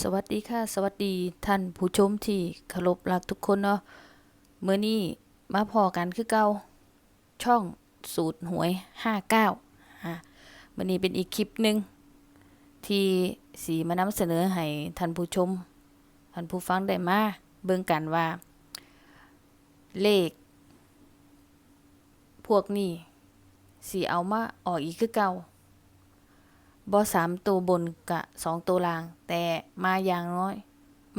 สวัสดีค่ะ สวัสดีท่านผู้ชมที่เคารพรักทุกคนเนาะเมื่อนี้มาพอกันคือเก่าช่องสูตรหวย 59อะมื่อนี้เป็นอีกคลิปหนึ่งที่สีมานำเสนอให้ท่านผู้ชมท่านผู้ฟังได้มาเบิ่งกันว่า เลข พวกนี้สีเอามาออกอีกคือเก่า บอสามตัวบนกะสองตัวล่าง แต่มาอย่างน้อย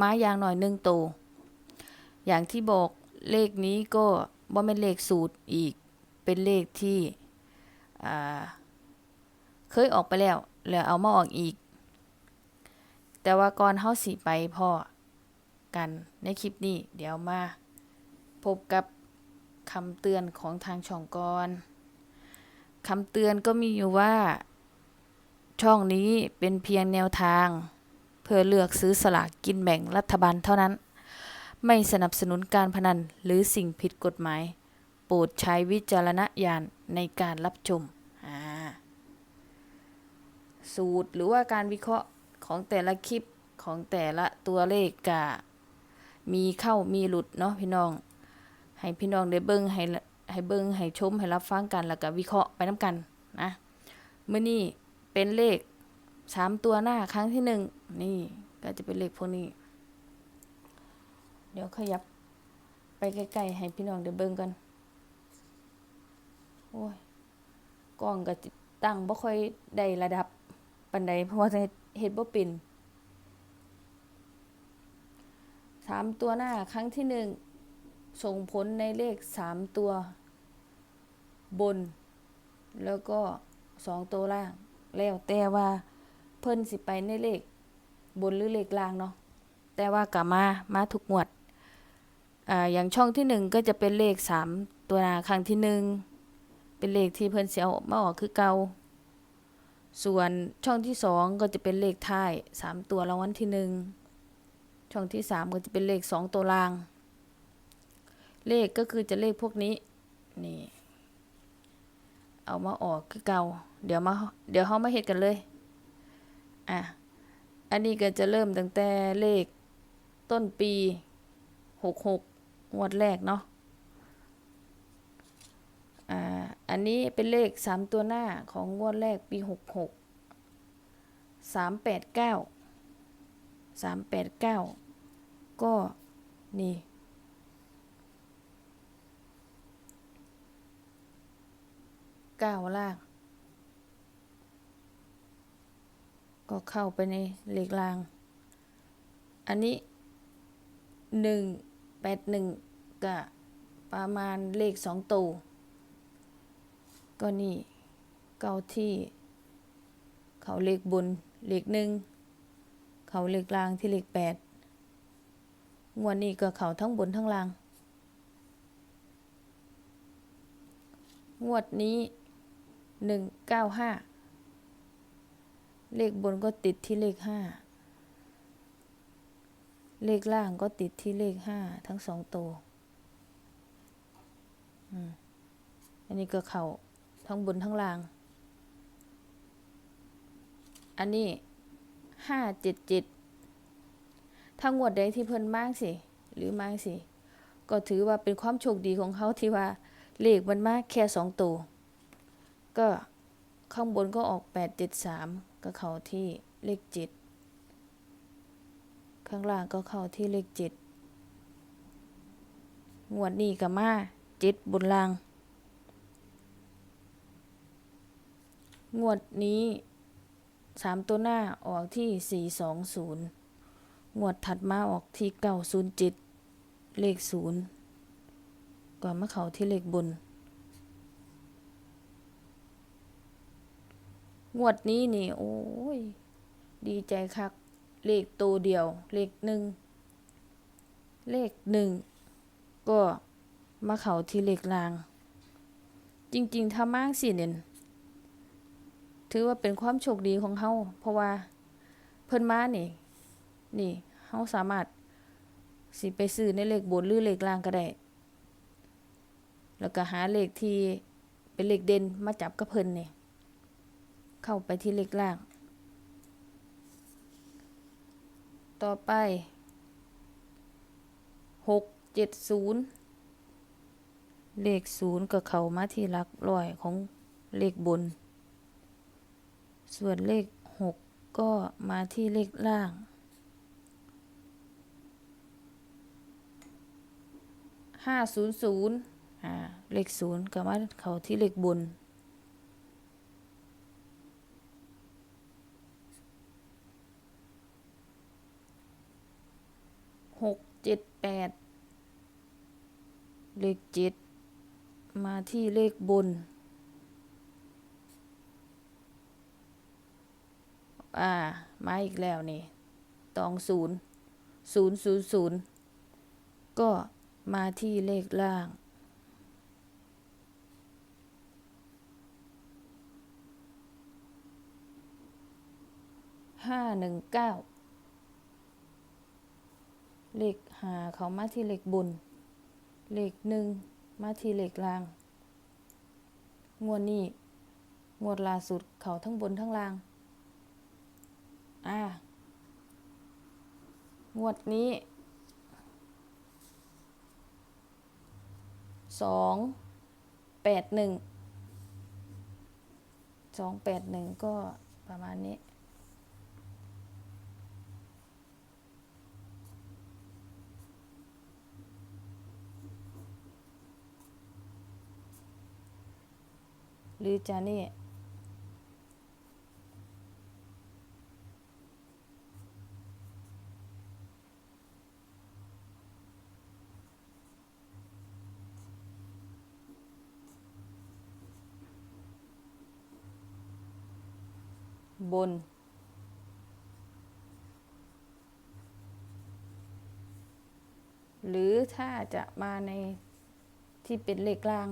มาอย่างหน้อยหนึ่งตัวอย่างที่บอกเลขนี้ก็บ่เป็นเลขสูตรอีกเป็นเลขที่เคยออกไปแล้วแล้วเอามาออกอีก แต่ว่าก่อนเฮาสิไปพ่อกันในคลิปนี้ เดี๋ยวมาพบกับคำเตือนของทางช่องก่อนคำเตือนก็มีอยู่ว่า ช่องนี้เป็นเพียงแนวทาง เพื่อเลือกซื้อสลากกินแบ่งรัฐบาลเท่านั้น ไม่สนับสนุนการพนันหรือสิ่งผิดกฎหมาย โปรดใช้วิจารณญาณในการรับชม สูตรหรือว่าการวิเคราะห์ของแต่ละคลิปของแต่ละตัวเลขกะมีเข้ามีหลุดเนาะพี่น้อง ให้พี่น้องได้เบิ้งให้ให้เบิ้งให้ชมให้รับฟังกันแล้วก็วิเคราะห์ไปน้ำกันนะเมื่อนี้ เป็นเลขสามตัวหน้าครั้งที่หนึ่งนี่ก็จะเป็นเลขพวกนี้ เดี๋ยวขยับไปใกล้ๆให้พี่น้องเดี๋ยวเบิ่งกันโอ้ยกล้องก็ตั้งบ่ค่อยได้ระดับปันใดเพราะว่าเฮ็ดบ่เป็นสามตัวหน้าครั้งที่หนึ่งส่งผลในเลขสามตัวบน แล้วก็สองตัวล่าง แล้วแต่ว่าเพิ่นสิไปในเลขบนหรือเลขล่างเนาะแต่ว่ากลับมามาทุกงวดอ่าอย่างช่องที่หนึ่งก็จะเป็นเลขสามตัวนาครั้งที่หนึ่งเป็นเลขที่เพิ่นเสียมาออกคือเก่าส่วนช่องที่สองก็จะเป็นเลขท้ายสามตัวรางวัลที่หนึ่งช่องที่สามก็จะเป็นเลขสองตัวล่าง เลขก็คือจะเลขพวกนี้นี่ เอามาออกคือเก่า เดี๋ยวมาเดี๋ยวเขามาเฮ็ดกันเลย อะ อันนี้ก็จะเริ่มตั้งแต่เลขต้นปีหกหกงวดแรกเนาะ อ่า อันนี้เป็นเลขสามตัวหน้าของงวดแรกปีหกหกสามแปดเก้าสามแปดเก้าก็นี่ ก้าล่าง ก็เข้าไปในเหลขล่าง อันนี้หนึ่งแปดหนึ่งก็ประมาณเลขสองตัว ก็นี่เก้าที่ เขาเลขบนเลขหนึ่งเขาเลขล่างที่เลขแปดงวดนี้ก็เขาทั้งบนทั้งล่างงวดนี้ หนึ่งเก้าห้าเลขบนก็ติดที่เลขห้าเลขล่างก็ติดที่เลขห้าทั้งสองตัวอันนี้ก็เข่าทั้งบนทั้งล่าง อันนี้ห้าเจ็ดเจ็ดถ้างวดใดที่เพิ่นมากสิ หรือมากสิ ก็ถือว่าเป็นความโชคดีของเขาที่ว่า เลขมันมากแค่สองตัว ก็ข้างบนก็ออกแปดจ็ดสามก็เข้าที่เลขเจ็ดข้างล่างก็เข้าที่เลขเจ็ดงวดนี้ก็มาเจ็ดบนล่าง งวดนี้สามตัวหน้าออกที่สี่สองศูนย์งวดถัดมาออกที่เก้าศูนย์เจ็ดเลขศูนย์ก่อนมาเข้าที่เลขบน งวดนี้นี่ โอ้ย ดีใจคัก เลขตัวเดียว เลขหนึ่ง เลขหนึ่ง ก็มาเขาที่เลขลาง จริง ๆ ถ้ามากสิเนี่ยถือว่าเป็นความโชคดีของเขาเพราะว่าเพิ่นมานี่ นี่เขาสามารถสิไปซื้อในเลขบนหรือเลขล่างก็ได้ แล้วก็หาเลขที่เป็นเลขเด่นมาจับกับเพิ่นนี่ เข้าไปที่เลขล่าง ต่อไปหกเจ็ดศูนย์เลขศูนย์ก็เข้ามาที่หลักร้อยของเลขบน ส่วนเลขหกก็มาที่เลขล่างห้าศูนย์ศูนย์อ่าเลขศูนย์ก็มาเข้าที่เลขบน หกเจ็ดแปดเลขเจ็ดมาที่เลขบน อ่า มาอีกแล้วนี่ตองศูนย์ศูนย์ศูนย์ศูนย์ก็มาที่เลขล่าง ห้าหนึ่งเก้า เลขหาเขามาที่เลขบนเลขหนึ่งมาที่เลขล่าง งวดนี้ งวดล่าสุดเขาทั้งบนทั้งล่าง อ่า งวดนี้สองแปดหนึ่งสองแปดหนึ่งก็ประมาณนี้ หรือจะนี่บน หรือถ้าจะมาในที่เป็นเลขกลาง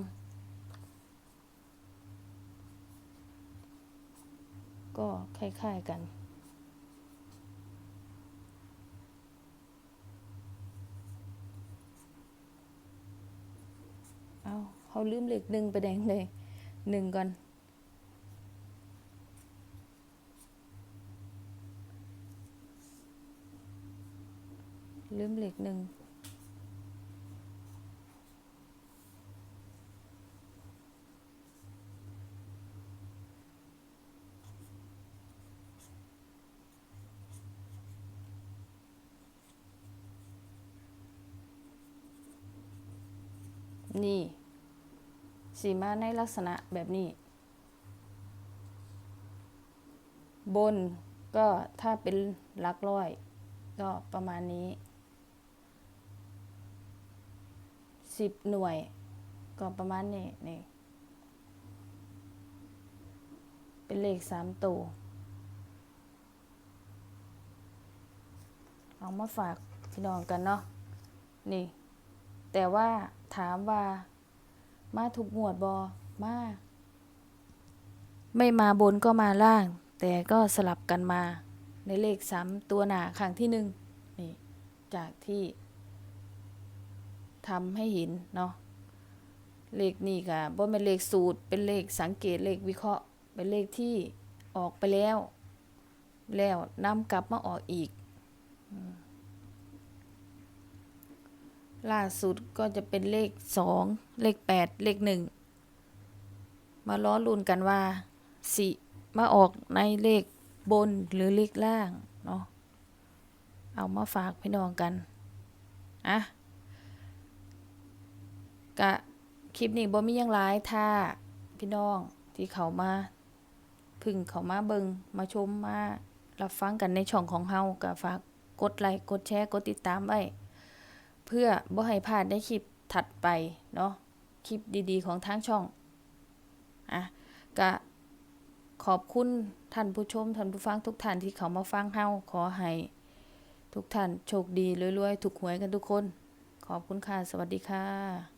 ก็คล้าย ๆกัน เอาเขาลืมเลขหนึ่งไปแดงเลยหนึ่งก่อน ลืมเลขหนึ่ง นี่สีมาในลักษณะแบบนี้ บนก็ถ้าเป็นหลักร้อย ก็ประมาณนี้สิบหน่วย ก็ประมาณนี้นี่เป็นเลขสามตัวเอามาฝากพี่น้องกันเนาะนี่ แต่ว่าถามว่ามาถูกหมวดบอมา ไม่มาบนก็มาล่าง แต่ก็สลับกันมาในเลขสามตัวหนาครั้งที่หนึ่งนี่จากที่ทำให้เห็นเนาะเลขนี่ก็บ่เป็นเลขสูตร เป็นเลขสังเกตเลขวิเคราะห์ เป็นเลขที่ออกไปแล้ว แล้วนำกลับมาออกอีก ล่าสุดก็จะเป็นเลขสองเลขแปดเลขหนึ่งมาล้อลุนกันว่าสิมาออกในเลขบนหรือเลขล่างเนาะเอามาฝากพี่น้องกันอะกะคลิปนี้บ่มียังหลายถ้าพี่น้องที่เขามาพึ่งเขามาเบิงมาชมมารับฟังกันในช่องของเฮากะฝากกดไลค์กดแชร์กดติดตามไว้ พื่อบ่ให้พลาดในคลิปถัดไปเนาะคลิปดีๆ ของทางช่องอะก็ขอบคุณท่านผู้ชมท่านผู้ฟังทุกท่านที่เขามาฟังเฮาขอให้ทุกท่านโชคดีรวยๆถูกหวยกันทุกคน ขอบคุณค่ะ สวัสดีค่ะ